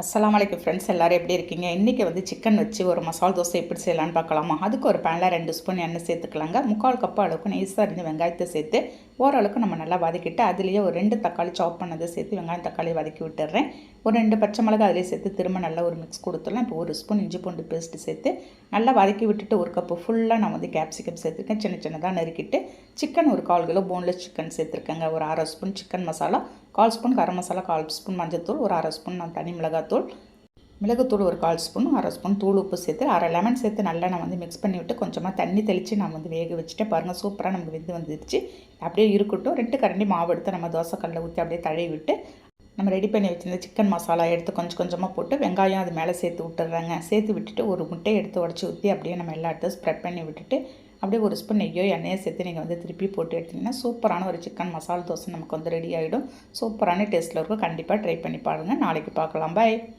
அஸ்லாம் வலைக்கும் ஃப்ரெண்ட்ஸ் எல்லோரும் எப்படி இருக்கீங்க? இன்றைக்கி வந்து சிக்கன் வச்சு ஒரு மசால் தோசை எப்படி செய்யலான்னு பார்க்கலாமா? அதுக்கு ஒரு பேனில் ரெண்டு ஸ்பூன் எண்ணெய் சேர்த்துக்கலாங்க. முக்கால் கப்பு அளவுக்கு நெய்ஸாக இருந்து வெங்காயத்தை சேர்த்து ஓரளவுக்கு நம்ம நல்லா வதக்கிட்டு அதுலேயே ஒரு ரெண்டு தக்காளி சாப் பண்ணதை சேர்த்து வெங்காயம் தக்காளி வதக்கி விட்டுறேன் ஒரு ரெண்டு பச்சை மிளகா அதிலே சேர்த்து திரும்ப நல்லா ஒரு மிக்ஸ் கொடுத்துடலாம். இப்போ ஒரு ஸ்பூன் இஞ்சி பூண்டு பேஸ்ட்டு சேர்த்து நல்லா வதக்கி விட்டுட்டு ஒரு கப்பு ஃபுல்லாக நான் வந்து கேப்சிகம் சேர்த்துருக்கேன். சின்ன சின்னதாக நறுக்கிட்டு சிக்கன் ஒரு கால் கிலோ போன்லெஸ் சிக்கன் சேர்த்துருக்கேங்க. ஒரு அரை ஸ்பூன் சிக்கன் மசாலா கால் ஸ்பூன் கரம் மசாலா கால் ஸ்பூன் மஞ்சத்தூள் ஒரு அரை ஸ்பூன் நான் தனி மிளகாத்தூள். மிளகுத்தூள் ஒரு கால் ஸ்பூன் அரை ஸ்பூன் தூள் உப்பு சேர்த்து அரை லெமன் சேர்த்து நல்லா நான் வந்து மிக்ஸ் பண்ணி விட்டு கொஞ்சமாக தண்ணி தெளித்து நான் வந்து வேக வச்சுட்டேன் பாருங்கள் சூப்பராக நமக்கு வெந்து வந்துடுச்சு அப்படியே இருக்கட்டும். ரெண்டு கரண்டி மாவு எடுத்து நம்ம தோசைக்கல்லில் ஊற்றி அப்படியே தழுவி விட்டு நம்ம ரெடி பண்ணி வச்சுருந்த சிக்கன் மசாலா எடுத்து கொஞ்சம் கொஞ்சமாக போட்டு வெங்காயம் அது மேலே சேர்த்து விட்டுடுறாங்க சேர்த்து விட்டுட்டு ஒரு முட்டையை எடுத்து உடச்சி ஊற்றி அப்படியே நம்ம எல்லா இடத்தையும் ஸ்ப்ரெட் பண்ணி விட்டுட்டு அப்படியே ஒரு ஸ்பூன் நெய்யோ எண்ணெயோ சேர்த்து நீங்கள் வந்து திருப்பி போட்டு எடுத்திங்கன்னா சூப்பரான ஒரு சிக்கன் மசாலா தோசை நமக்கு வந்து ரெடி ஆகிடும் சூப்பரான டேஸ்ட்டில் இருக்கும். கண்டிப்பாக ட்ரை பண்ணி பாருங்கள் நாளைக்கு பார்க்கலாம். பாய்